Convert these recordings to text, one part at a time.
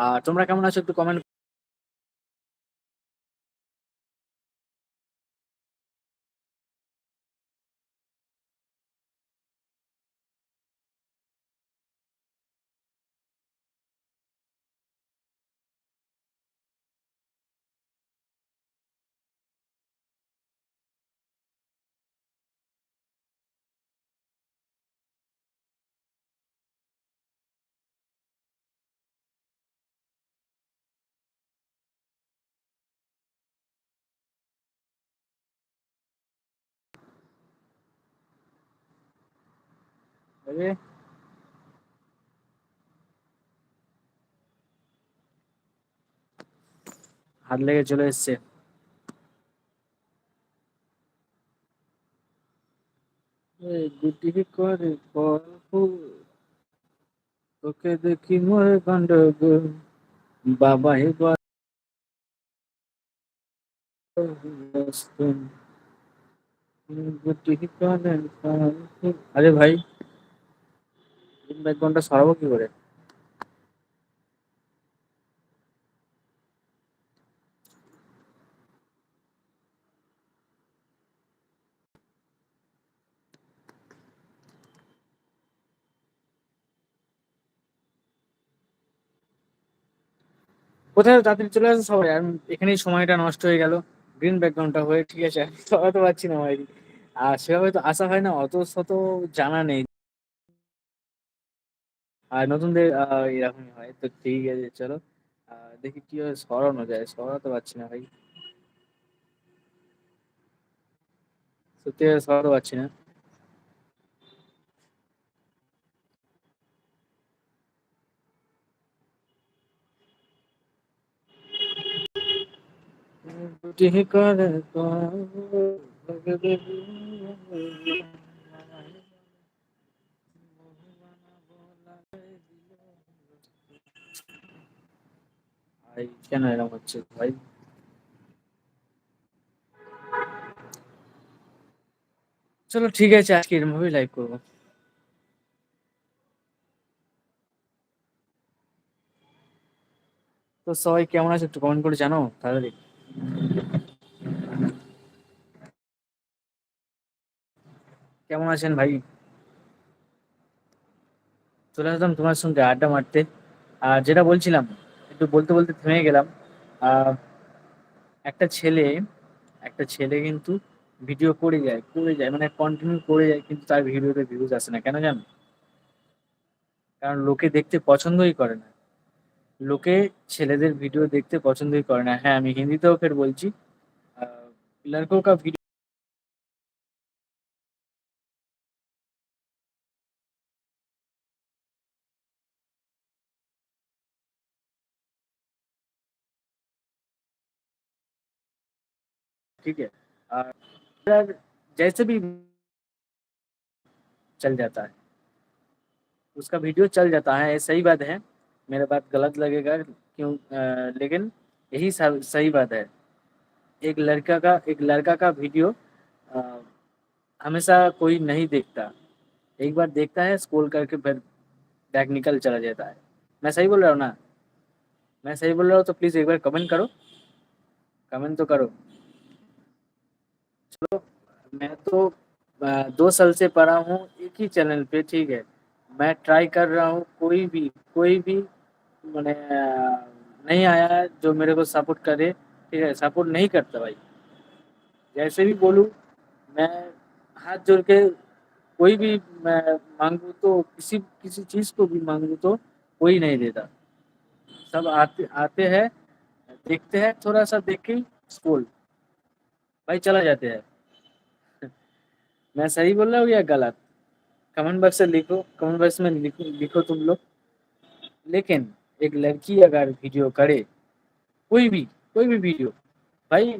আর তোমরা কেমন আছো একটু কমেন্ট আরে হাত লেগে চলে এসছে। গুটি করে গল্প তোকে দেখি মোরে গন্ডগোল। বাবা হে আরে ভাই ব্যাকগ্রাউন্ডটা সরাবো কি করে? কোথায় তাড়াতাড়ি চলে আসে সবাই, আর এখানেই সময়টা নষ্ট হয়ে গেল। গ্রিন ব্যাকগ্রাউন্ডটা হয়ে, ঠিক আছে। সবাই তো পাচ্ছি না ভাই। আর সেভাবে তো আসা হয় না, অত শত জানা নেই। আর নতুনদের আহ, এরকমই হয় তো ঠিক আছে চলো আহ, দেখি কি হয় সরানো যায় সরাতে পারছি না ভাই সত্যি করে সরাতে পারছি না গুটি করে গল্প, তোকে ভাই, কেন এরকম হচ্ছে ভাই? চলো ঠিক আছে, আজকে এরকম ভাবেই লাইভ করব। তো সবাই কেমন আছে একটু কমেন্ট করে জানো তাড়াতাড়ি কেমন আছেন ভাই? চলে আসলাম তোমার সঙ্গে আড্ডা মারতে। আর যেটা বলছিলাম তো বলতে বলতে থেমে গেলাম। একটা ছেলে একটা ছেলে কিন্তু ভিডিও করে যায় করে যায় মানে কন্টিনিউ করে যায়, কিন্তু তার ভিডিওতে ভিউজ আসে না। কেন জানো? কারণ লোকে দেখতে পছন্দই করে না। লোকে ছেলেদের ভিডিও দেখতে পছন্দই করে না। হ্যাঁ আমি হিন্দিতেও ফের বলছি। লড়কো কা ভিডিও ठीक है? जैसे भी चल जाता है उसका वीडियो चल जाता है सही बात है। मेरा बात गलत लगेगा क्यों अ, लेकिन यही सही बात है। एक लड़का का एक लड़का का वीडियो हमेशा कोई नहीं देखता। एक बार देखता है स्क्रॉल करके फिर बैग निकल चला जाता है। मैं सही बोल रहा हूँ ना? मैं सही बोल रहा हूँ तो प्लीज़ एक बार कमेंट करो। कमेंट तो करो। मैं तो दो साल से पढ़ा हूँ, एक ही चैनल पे, ठीक है। मैं ट्राई कर रहा हूँ, कोई भी कोई भी मैंने नहीं आया जो मेरे को सपोर्ट करे, ठीक है, सपोर्ट नहीं करता भाई। जैसे भी बोलूँ, मैं हाथ जोड़ के कोई भी मैं मांगू तो किसी किसी चीज़ को भी मांगू तो कोई नहीं देता। सब आते आते हैं, देखते हैं, थोड़ा सा देख के स्कूल। भाई चला जाते हैं। मैं सही बोल रहा हूँ या गलत? कमेंट बॉक्स से लिखो कमेंट बॉक्स में लिखो लिखो तुम लोग। लेकिन एक लड़की अगर वीडियो करे कोई भी कोई भी वीडियो भाई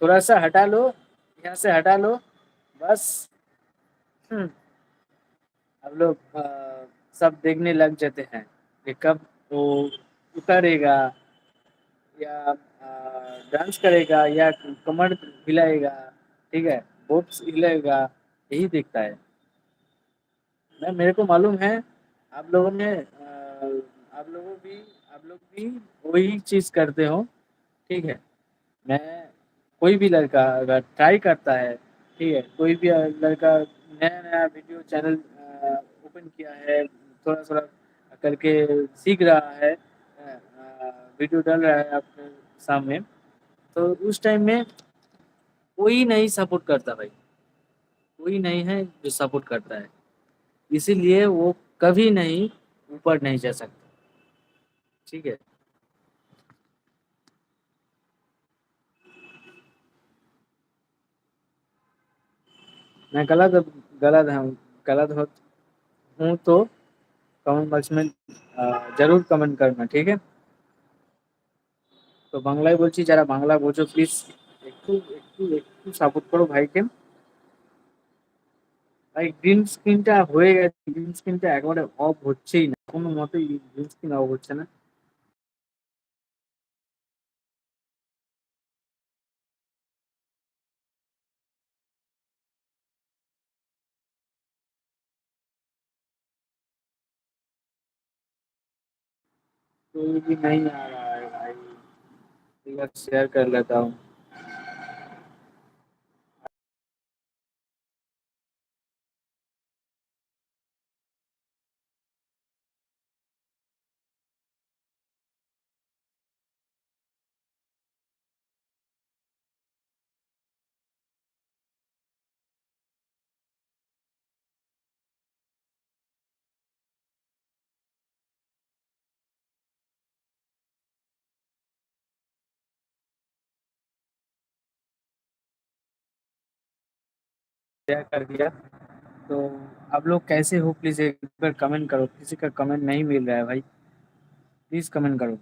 थोड़ा सा हटा लो यहाँ से हटा लो बस। हम्म, अब लोग सब देखने लग जाते हैं कि कब वो उतरेगा या डांस करेगा या कमर हिलाएगा ठीक है? बोट्स हिलाएगा यही देखता है मैं मेरे को मालूम है आप लोगों ने आप लोगों भी आप लोग भी वही चीज़ करते हो, ठीक है? मैं कोई भी लड़का अगर ट्राई करता है, ठीक है? कोई भी लड़का नया-नया वीडियो चैनल ओपन किया है, थोड़ा-थोड़ा करके सीख रहा है वीडियो डाल रहा है आपके सामने, तो उस टाइम में कोई नहीं सपोर्ट करता भाई। कोई नहीं है जो सपोर्ट करता है। इसीलिए वो कभी नहीं ऊपर नहीं जा सकता। ठीक है? मैं गलत गलत हूँ गलत हो हूँ तो कमेंट बॉक्स में अ, ज़रूर कमेंट करना, ठीक है? তো বাংলায় বলছি যারা বাংলা বোঝো প্লিজ একটু একটু একটু সাপোর্ট করো ভাইকে। ভাই গ্রিন স্ক্রিনটা হয়ে গেছে। গ্রিন স্ক্রিনটা একেবারে অফ হচ্ছেই না। কোন মতেই গ্রিন স্ক্রিন অফ হচ্ছে না। कोई भी नहीं आ रहा है भाई। एक बार शेयर कर लेता हूँ। शेयर कर दिया। तो आप लोग कैसे हो प्लीज़ एक बार कमेंट करो। किसी का कमेंट नहीं मिल रहा है भाई। प्लीज़ कमेंट करो।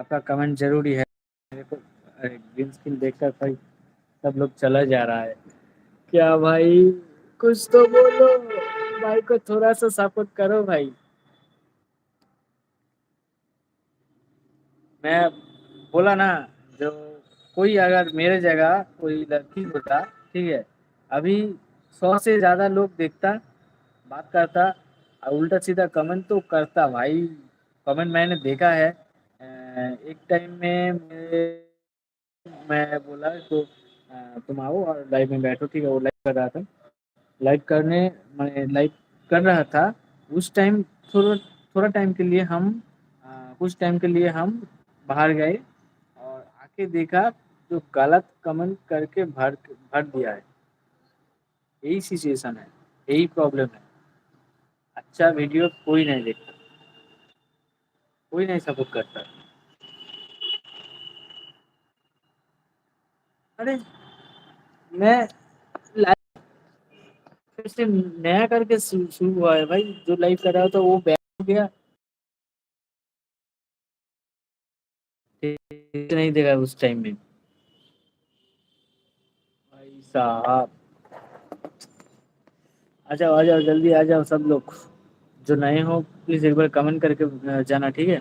आपका कमेंट ज़रूरी है। मेरे को अरे ग्रीन स्क्रीन देखकर भाई सब लोग चला जा रहा है। क्या भाई कुछ तो बोलो। भाई को थोड़ा-सा सपोर्ट करो भाई। मैं बोला ना, जो कोई अगर मेरे जगह कोई लड़की होता, ठीक है? अभी सौ से ज़्यादा लोग देखता, बात करता और उल्टा-सीधा कमेंट तो करता भाई। कमेंट मैंने देखा है। एक टाइम में मेरे मैं बोला तो तुम आओ और लाइव में बैठो, ठीक है? वो लाइव कर रहा था। लाइव करने मैं लाइव कर रहा था। उस टाइम थोड़ा थोड़ा टाइम के लिए हम कुछ टाइम के लिए हम बाहर गए और आके देखा तो गलत कमेंट करके भर भर दिया है। यही सिचुएशन है। यही प्रॉब्लम है। अच्छा वीडियो कोई नहीं देखता। कोई नहीं सपोर्ट करता। अरे! मैं फिर से नया करके शुरू हुआ है भाई। जो लाइव कर रहा था वो बैन हो गया। नहीं देखा उस टाइम में। साहब। आ जाओ, आ जाओ, जल्दी आ जाओ सब लोग। जो नए हो प्लीज़ एक बार कमेंट करके जाना, ठीक है?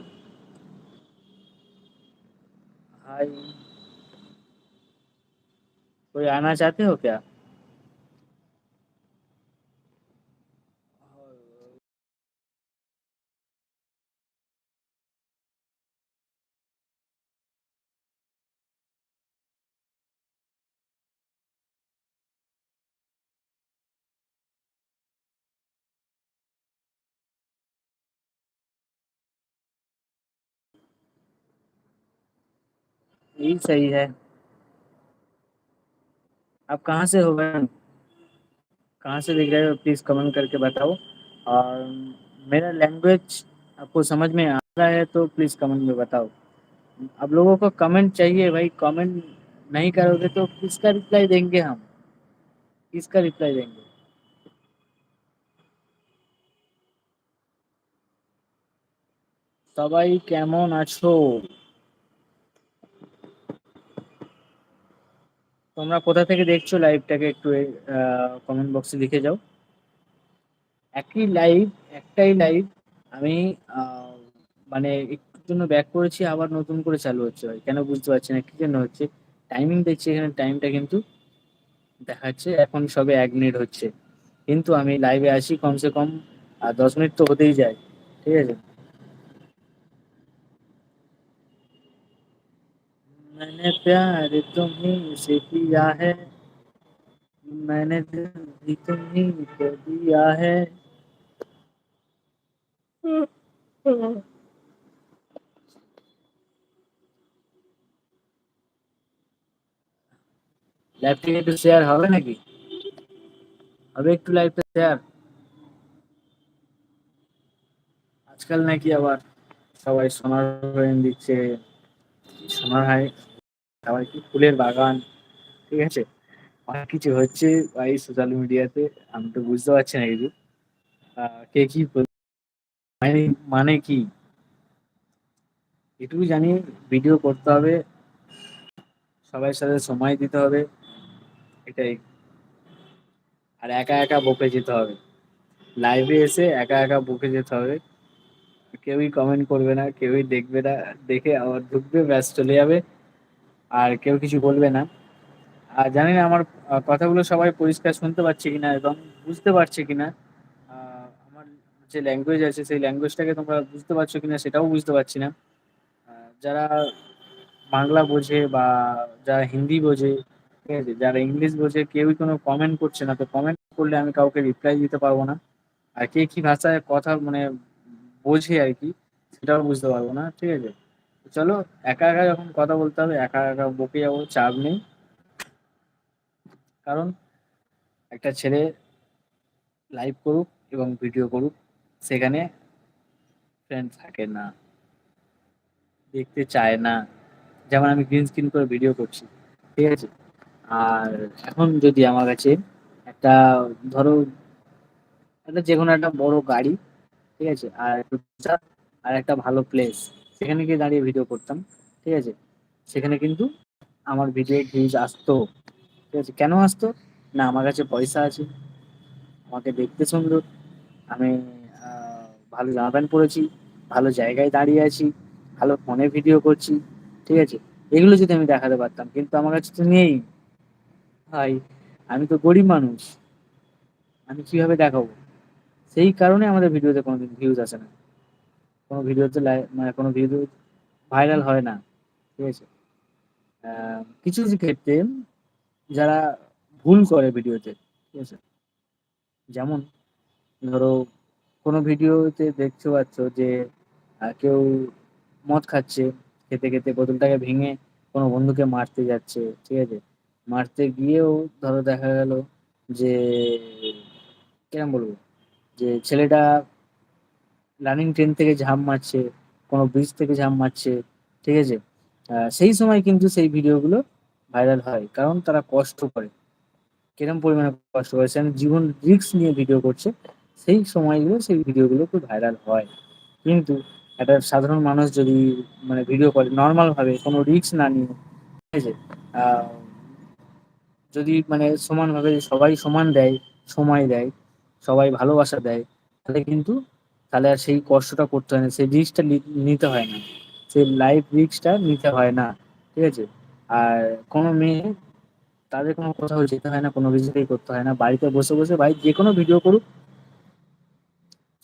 हाय। कोई आना चाहते हो क्या? यही सही है। आप कहाँ से हो मैम? कहाँ से देख रहे हो प्लीज़ कमेंट करके बताओ और मेरा लैंग्वेज आपको समझ में आ रहा है तो प्लीज़ कमेंट में बताओ। आप लोगों को कमेंट चाहिए भाई, कमेंट नहीं करोगे तो किसका रिप्लाई देंगे हम? किसका रिप्लाई देंगे? সবাই কেমন আছো? তোমরা কোথা থেকে দেখছ লাইভটাকে একটু কমেন্ট বক্সে লিখে যাও। একই লাইভ, একটাই লাইভ আমি মানে একটুর জন্য ব্যাক করেছি আবার নতুন করে চালু হচ্ছে ভাই। কেন বুঝতে পারছি না কি জন্য হচ্ছে? টাইমিং দেখছি এখানে টাইমটা কিন্তু দেখাচ্ছে এখন সবে এক মিনিট হচ্ছে। কিন্তু আমি লাইভে আছি কমসে কম ১০ মিনিট তো হতেই যায়। ঠিক আছে? मैंने प्यार तुम्ही से किया है मैंने दिल भी तुम्ही को दिया है লাইভটা একটু শেয়ার হবে নাকি হবে একটু লাইভটা শেয়ার আজকাল নাকি আবার সবাই সোনার হরিণ দিচ্ছে সোনার হাই সবাই কি? ফুলের বাগান, ঠিক আছে? অনেক কিছু হচ্ছে এই সোশ্যাল মিডিয়াতে আমি তো বুঝতে পারছি না কিছু। কে কি মানে মানে কি? এটুকু জানি ভিডিও করতে হবে। সবার সাথে সময় দিতে হবে। এটাই। আর একা একা বকে যেতে হবে। লাইভে এসে একা একা বকে যেতে হবে। কেউই কমেন্ট করবে না, কেউই দেখবে না, দেখে আবার ঢুকবে, ব্যাস চলে যাবে। আর কেউ কিছু বলবে না। আর জানি না আমার কথাগুলো সবাই পরিষ্কার শুনতে পাচ্ছে কিনা এবং বুঝতে পারছে কিনা। আমার যে ল্যাঙ্গুয়েজ আছে, সেই ল্যাঙ্গুয়েজটাকে তোমরা বুঝতে পারছ কিনা সেটাও বুঝতে পারছি না। যারা বাংলা বোঝে বা যারা হিন্দি বোঝে, ঠিক আছে, যারা ইংলিশ বোঝে কেউই কোনো কমেন্ট করছে না। তো কমেন্ট করলে আমি কাউকে রিপ্লাই দিতে পারব না। আর কে কি ভাষায় কথা মানে বোঝে আর কি, সেটাও বুঝতে পারব না, ঠিক আছে। চলো, একা একা যখন কথা বলতে হবে, একা একা বকে যাব, চাপ নেই। কারণ একটা ছেলে লাইভ করুক এবং ভিডিও করুক, সেখানে ফ্রেন্ড থাকে না, দেখতে চায় না। যেমন আমি গ্রিন স্ক্রিন করে ভিডিও করছি, ঠিক আছে? আর এখন যদি আমার কাছে একটা, ধরো, একটা যে কোনো একটা বড় গাড়ি, ঠিক আছে? আর আর একটা ভালো প্লেস সেখানে গিয়ে দাঁড়িয়ে ভিডিও করতাম, ঠিক আছে? সেখানে কিন্তু আমার ভিডিও ভিউজ আসতো, ঠিক আছে? কেন আসতো? না, আমার কাছে পয়সা আছে। আমাকে দেখতে সুন্দর। আমি ভালো জামা প্যান্ট পরেছি, ভালো জায়গায় দাঁড়িয়ে আছি, ভালো ফোনে ভিডিও করছি, ঠিক আছে? এগুলো যদি আমি দেখাতে পারতাম, কিন্তু আমার কাছে তো নেই। ভাই, আমি তো গরিব মানুষ। আমি কীভাবে দেখাবো? সেই কারণে আমাদের ভিডিওতে কোনোদিন ভিউজ আসে না। কোনো ভিডিওতে মানে কোনো ভিডিও ভাইরাল হয় না, ঠিক আছে? কিছু কিছু ক্ষেত্রে যারা ভুল করে ভিডিওতে ঠিক আছে? যেমন ধরো কোনো ভিডিওতে দেখতে পাচ্ছ যে কেউ মদ খাচ্ছে, খেতে খেতে বোতলটাকে ভেঙে কোনো বন্ধুকে মারতে যাচ্ছে, ঠিক আছে? মারতে গিয়েও ধরো দেখা গেল যে, কিরম বলব? যে ছেলেটা রানিং ট্রেন থেকে ঝাঁপ মারছে, কোনো ব্রিজ থেকে ঝাঁপ মারছে, ঠিক আছে? সেই সময় কিন্তু সেই ভিডিওগুলো ভাইরাল হয়, কারণ তারা কষ্ট করে। কিরম পরিমাণে কষ্ট করে? সে জীবন রিক্স নিয়ে ভিডিও করছে, সেই সময়গুলো সেই ভিডিওগুলো খুব ভাইরাল হয়। কিন্তু একটা সাধারণ মানুষ যদি মানে ভিডিও করে নর্মালভাবে কোনো রিক্স না নিয়ে, ঠিক আছে? যদি মানে সমানভাবে সবাই সমান দেয়, সময় দেয়, সবাই ভালোবাসা দেয়, তাহলে কিন্তু তাহলে আর সেই কষ্টটা করতে হয় না, সেই রিস্কটা নিতে হয় না। সেই লাইফ রিস্কটা নিতে হয় না, ঠিক আছে? আর কোনো মেয়ে তাদের কোনো কোথাও যেতে হয় না, কোনো ভিজিটই করতে হয় না। বাড়িতে বসে বসে ভাই যে কোনো ভিডিও করুক,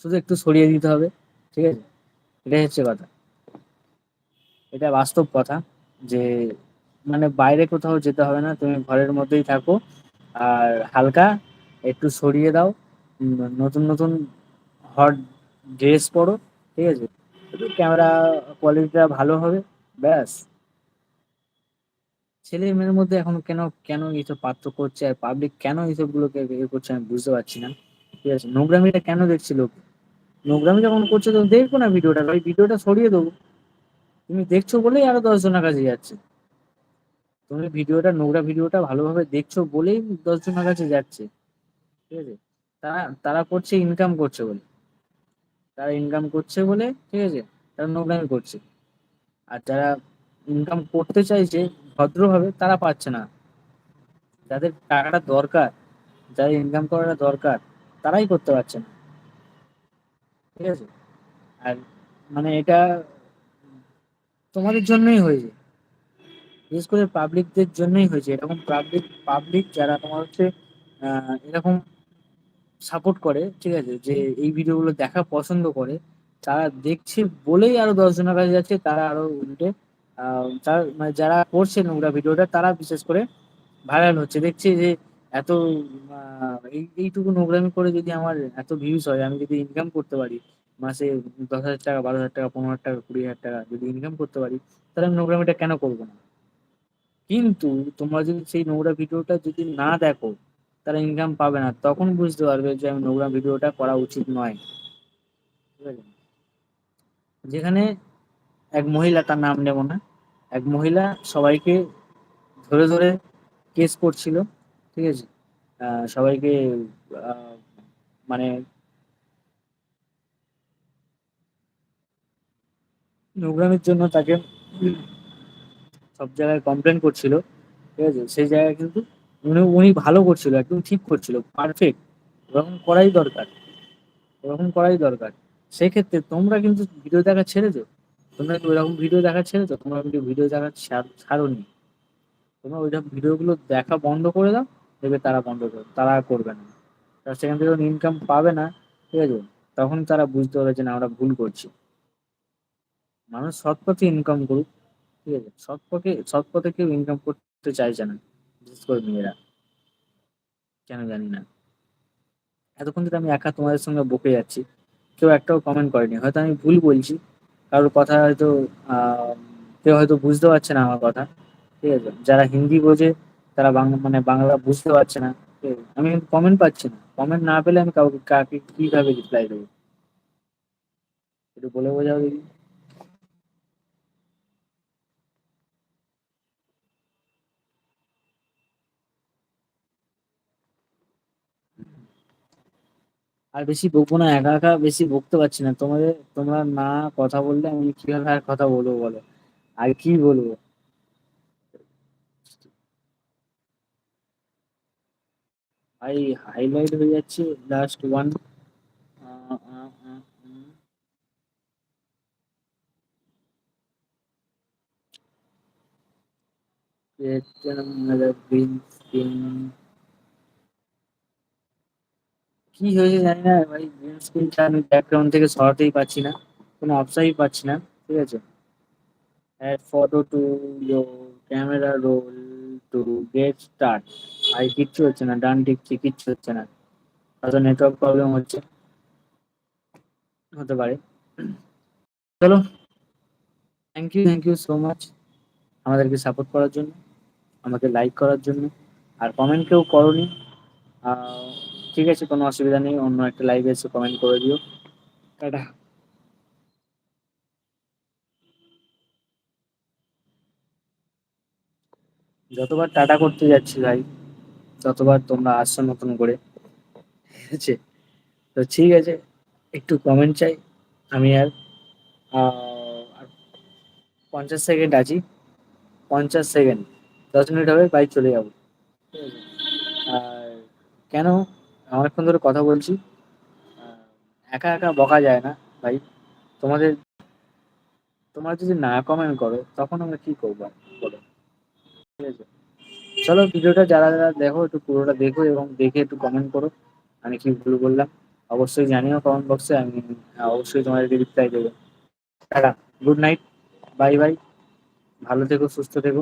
শুধু একটু সরিয়ে দিতে হবে, ঠিক আছে? এটাই হচ্ছে কথা। এটা বাস্তব কথা যে মানে বাইরে কোথাও যেতে হবে না, তুমি ঘরের মধ্যেই থাকো। আর হালকা একটু সরিয়ে দাও নতুন নতুন হট ড্রেস পরো, ঠিক আছে? একটু ক্যামেরা কোয়ালিটিটা ভালো হবে, ব্যাস। ছেলে মেয়ের মধ্যে এখন কেন কেন এইসব পার্থক্য হচ্ছে আর পাবলিক কেন এইসব গুলোকে ইয়ে করছে আমি বুঝতে পারছি না। ঠিক আছে, নোংরামিটা কেন দেখছি লোক? নোংরামি যখন করছে তো দেখব না ভিডিওটা, ওই ভিডিওটা সরিয়ে দেবো। তুমি দেখছ বলেই আরও দশজনের কাছে যাচ্ছে। তুমি ভিডিওটা, নোংরা ভিডিওটা ভালোভাবে দেখছ বলেই দশজনের কাছে যাচ্ছে। ঠিক আছে? তারা তারা করছে ইনকাম করছে বলে। তারা ইনকাম করছে বলে, ঠিক আছে? তারা নোংরামি করছে। আর যারা ইনকাম করতে চাইছে ভদ্রভাবে, তারা পাচ্ছে না। যাদের টাকাটা দরকার, যাদের ইনকাম করাটা দরকার, তারাই করতে পারছে না। ঠিক আছে? আর মানে এটা তোমাদের জন্যই হয়েছে। বিশেষ করে পাবলিকদের জন্যই হয়েছে। এরকম পাবলিক পাবলিক যারা তোমার হচ্ছে এরকম সাপোর্ট করে ঠিক আছে যে এই ভিডিওগুলো দেখা পছন্দ করে তারা দেখছে বলেই আরও দশ জনের কাছে যাচ্ছে তারা আরও উল্টে মানে যারা করছে নোংরা ভিডিওটা তারা বিশেষ করে ভাইরাল হচ্ছে। দেখছে যে এত এইটুকু নোংরামি করে যদি আমার এত ভিউজ হয়, আমি যদি ইনকাম করতে পারি, মাসে দশ হাজার টাকা বারো হাজার টাকা পনেরো হাজার টাকা কুড়ি হাজার টাকা যদি ইনকাম করতে পারি, তাহলে আমি নোংরামিটা কেন করব না? কিন্তু তোমরা যদি সেই নোংরা ভিডিওটা যদি না দেখো, তারা ইনকাম পাবে না। তখন বুঝতে পারবে যে আমি নোংরা ভিডিওটা করা উচিত নয়। ঠিক আছে? যেখানে এক মহিলা তার নাম নেব না। এক মহিলা সবাইকে ধরে, ধরে কেস করছিল। ঠিক আছে? সবাইকে মানে নোংরামির জন্য তাকে সব জায়গায় কমপ্লেন করছিল। ঠিক আছে? সেই জায়গায় কিন্তু উনি উনি ভালো করছিল, একদম ঠিক করছিল। পারফেক্ট। ওরকম করাই দরকার। ওরকম করাই দরকার। সেক্ষেত্রে তোমরা কিন্তু ভিডিও দেখা ছেড়ে দিও। তোমরা কি ওইরকম ভিডিও দেখা ছেড়েছো? তোমরা কিন্তু ভিডিও দেখা ছাড়োনি। তোমরা ওইরকম ভিডিওগুলো দেখা বন্ধ করে দাও, দেখবে তারা বন্ধ করবে। তারা করবে না। তারা সেখান থেকে ইনকাম পাবে না, ঠিক আছে? তখন তারা বুঝতে পারবে যে না আমরা ভুল করছি। মানুষ সৎ পথে ইনকাম করুক। ঠিক আছে? সৎ পথে সৎ পথে কেউ ইনকাম করতে চাইছে না। বিশেষ করে মেয়েরা। কেন জানি না। এতক্ষণ ধরে আমি একা তোমাদের সঙ্গে বকে যাচ্ছি। কেউ একটাও কমেন্ট করেনি। হয়তো আমি ভুল বলছি। কারোর কথা হয়তো কেউ হয়তো বুঝতে পারছে না আমার কথা। ঠিক আছে? যারা হিন্দি বোঝে, তারা বাংলা মানে বাংলা বুঝতে পারছে না। আমি কমেন্ট পাচ্ছি না। কমেন্ট না পেলে আমি কাউকে, কাকে কীভাবে রিপ্লাই দেব? একটু বলে বোঝাও দেখি। আর বেশি বকবো না। একা, একা বেশি বকতে পারছি না। তোমাদের তোমরা না কথা বললে আমি কীভাবে আর কথা বলব বলো? আর কি বলব? ভাই হাইলাইট হয়ে যাচ্ছে last 1 ah ah ah um green screen কি হয়েছে জানি না ভাই গ্রিন স্ক্রিনটা আমি ব্যাকগ্রাউন্ড থেকে সরাতেই পারছি না। কোনো অপশনই পাচ্ছি না। ঠিক আছে? add photo to your camera roll to get start ভাই কিচ্ছু হচ্ছে না। ডান টিপছি কিচ্ছু হচ্ছে না। হয়তো নেটওয়ার্ক প্রবলেম হচ্ছে। হতে পারে। চলো। Thank you, thank you so much আমাদেরকে সাপোর্ট করার জন্য, আমাকে লাইক করার জন্য। আর কমেন্ট কেউ করোনি। ঠিক আছে কোনো অসুবিধা নেই। অন্য একটা লাইভে এসে কমেন্ট করে দিও। টাটা। যতবার টাটা করতে যাচ্ছি ভাই, ততবার তোমরা আসছো নতুন করে। ঠিক আছে? তো ঠিক আছে। একটু কমেন্ট চাই। আমি আর ৫০ সেকেন্ড আছি। ৫০ সেকেন্ড। ১০ মিনিট হবে বাই চলে যাব। আর কেন অনেকক্ষণ ধরে কথা বলছি। একা, একা বকা যায় না ভাই। তোমাদের তোমরা যদি না কমেন্ট করো তখন আমরা কি করব বলো? ঠিক আছে? চলো ভিডিওটা যারা, যারা দেখো একটু পুরোটা দেখো এবং দেখে একটু কমেন্ট করো। আমি কি ভুল বললাম? অবশ্যই জানিও কমেন্ট বক্সে। আমি অবশ্যই তোমাদেরকে রিপ্লাই দেবো। Tata. Good night. Bye, bye. ভালো থেকো, সুস্থ থেকো।